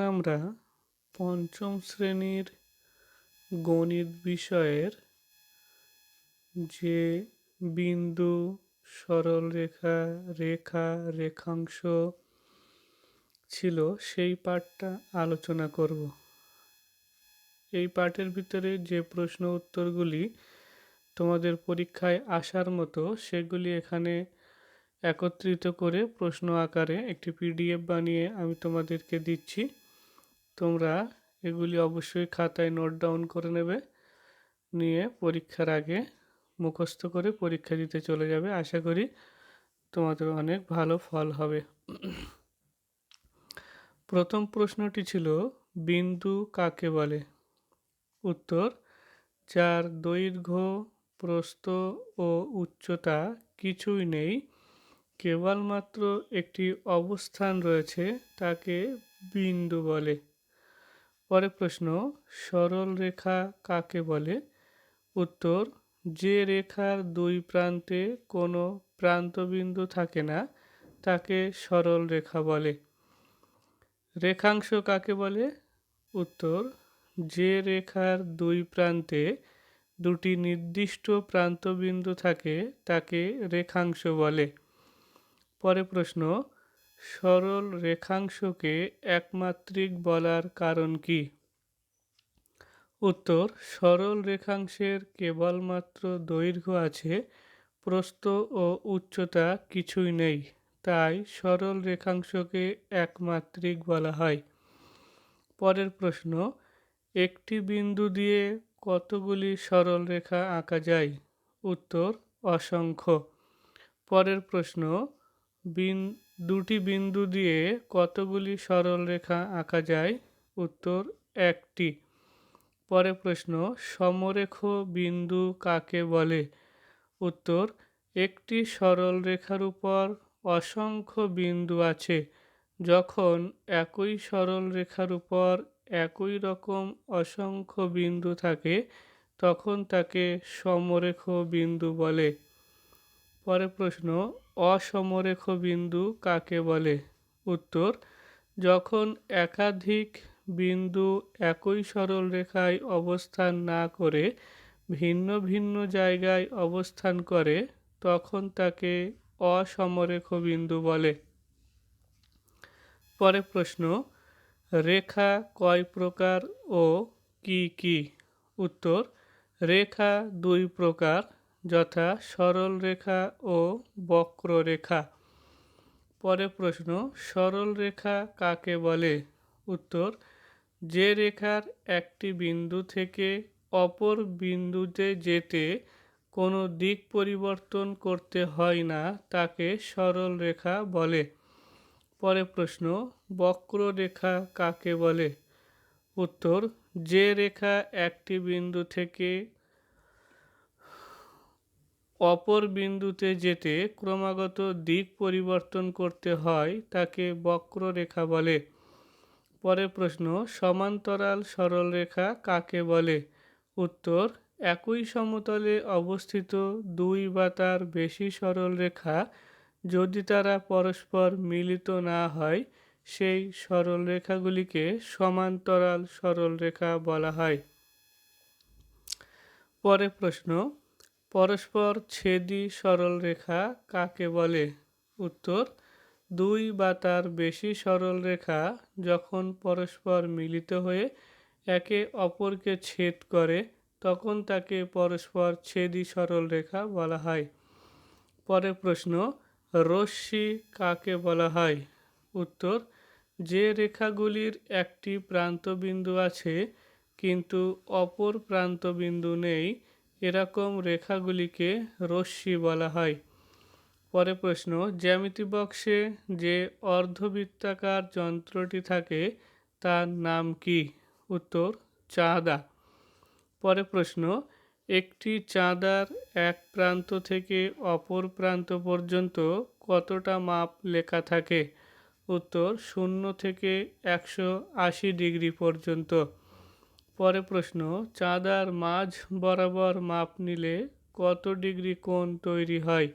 আমরা পঞ্চম শ্রেণির গণিত বিষয়ের যে বিন্দু সরলরেখা রেখা, রেখাংশ ছিল, সেই পাঠটা আলোচনা করব। এই পাঠের ভিতরে যে প্রশ্ন উত্তরগুলি তোমাদের পরীক্ষায় আসার মতো, সেগুলি এখানে একত্রিত করে প্রশ্ন আকারে একটি পিডিএফ বানিয়ে আমি তোমাদেরকে দিচ্ছি। তোমরা এগুলি অবশ্যই খাতায় নোট ডাউন করে নেবে, নিয়ে পরীক্ষার আগে মুখস্থ করে পরীক্ষা দিতে চলে যাবে। আশা করি তোমাদের অনেক ভালো ফল হবে। প্রথম প্রশ্নটি ছিল, বিন্দু কাকে বলে? উত্তর, যার দৈর্ঘ্য, প্রস্থ ও উচ্চতা কিছুই নেই, কেবলমাত্র একটি অবস্থান রয়েছে, তাকে বিন্দু বলে। পরে প্রশ্ন, সরল রেখা কাকে বলে? উত্তর, যে রেখার দুই প্রান্তে কোনো প্রান্তবিন্দু থাকে না, তাকে সরল রেখা বলে। রেখাংশ কাকে বলে? উত্তর, যে রেখার দুই প্রান্তে দুটি নির্দিষ্ট প্রান্তবিন্দু থাকে, তাকে রেখাংশ বলে। পরে প্রশ্ন সরল রেখাংশকে একমাত্রিক বলার কারণ কি? উত্তর, সরল রেখাংশের কেবলমাত্র দৈর্ঘ্য আছে, প্রস্থ ও উচ্চতা কিছুই নেই, তাই সরল রেখাংশকে একমাত্রিক বলা হয়। পরের প্রশ্ন, একটি বিন্দু দিয়ে কতগুলি সরল রেখা আঁকা যায়? উত্তর, অসংখ্য। পরের প্রশ্ন বিন দুটি বিন্দু দিয়ে কতগুলি সরল রেখা আঁকা যায়? উত্তর একটি। পরে প্রশ্ন, সমরেখ বিন্দু কাকে বলে? উত্তর, একটি সরল রেখার উপর অসংখ্য বিন্দু আছে। যখন একই সরল রেখার উপর একই রকম অসংখ্য বিন্দু থাকে, তখন তাকে সমরেখ বিন্দু বলে। পরে প্রশ্ন অসমরেখ বিন্দু কাকে বলে? উত্তর, যখন একাধিক বিন্দু একই সরল রেখায় অবস্থান না করে ভিন্ন ভিন্ন জায়গায় অবস্থান করে, তখন তাকে অসমরেখ বিন্দু বলে। পরে প্রশ্ন, রেখা কয় প্রকার ও কি কি? উত্তর, রেখা দুই প্রকার। যথা সরল রেখা ও বক্ররেখা পরে প্রশ্ন, সরল রেখা কাকে বলে? উত্তর, যে রেখার একটি বিন্দু থেকে অপর বিন্দুতে যেতে কোনো দিক পরিবর্তন করতে হয় না, তাকে সরল রেখা বলে। পরে প্রশ্ন বক্ররেখা কাকে বলে? উত্তর, যে রেখা একটি বিন্দু থেকে অপর বিন্দুতে যেতে ক্রমাগত দিক পরিবর্তন করতে হয়, তাকে বক্ররেখা বলে। পরের প্রশ্ন, সমান্তরাল সরলরেখা কাকে বলে? উত্তর, একই সমতলে অবস্থিত দুই বা তার বেশি সরলরেখা যদি তারা পরস্পর মিলিত না হয়, সেই সরলরেখাগুলিকে সমান্তরাল সরলরেখা বলা হয়। পরে প্রশ্ন পরস্পর ছেদি সরলরেখা কাকে বলে? উত্তর, দুই বা তার বেশি সরলরেখা যখন পরস্পর মিলিত হয়ে একে অপরকে ছেদ করে, তখন তাকে পরস্পর ছেদি সরলরেখা বলা হয়। পরের প্রশ্ন, রশ্মি কাকে বলা হয়? উত্তর, যে রেখাগুলির একটি প্রান্তবিন্দু আছে, কিন্তু অপর প্রান্তবিন্দু নেই এরকম রেখাগুলিকে রশ্মি বলা হয়। পরে প্রশ্ন, জ্যামিতি বক্সে যে অর্ধবৃত্তাকার যন্ত্রটি থাকে, তার নাম কি? উত্তর, চাঁদা। পরে প্রশ্ন, একটি চাঁদার এক প্রান্ত থেকে অপর প্রান্ত পর্যন্ত কতটা মাপ লেখা থাকে? উত্তর, শূন্য থেকে একশো আশি ডিগ্রি পর্যন্ত। পরে প্রশ্ন, চাঁদার মাঝ বরাবর মাপ নিলে কত ডিগ্রি কোণ তৈরি হয়?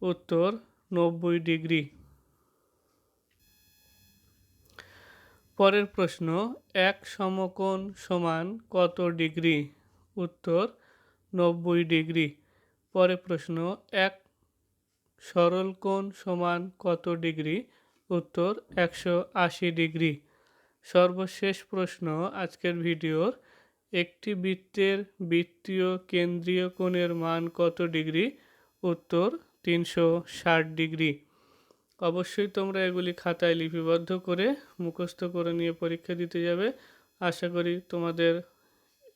উত্তর, নব্বই ডিগ্রি। পরের প্রশ্ন, এক সমকোণ সমান কত ডিগ্রি? উত্তর, নব্বই ডিগ্রি। পরের প্রশ্ন, এক সরল কোণ সমান কত ডিগ্রি? উত্তর, একশো আশি ডিগ্রি। সর্বশেষ প্রশ্ন আজকের ভিডিওর। একটি বৃত্তের বৃত্তীয় কেন্দ্রীয় কোণের মান কত ডিগ্রি? উত্তর, তিনশো ষাট ডিগ্রি। অবশ্যই তোমরা এগুলি খাতায় লিপিবদ্ধ করে মুখস্থ করে নিয়ে পরীক্ষা দিতে যাবে। আশা করি তোমাদের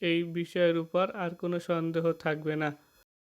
এই বিষয়ের উপর আর কোনো সন্দেহ থাকবে না।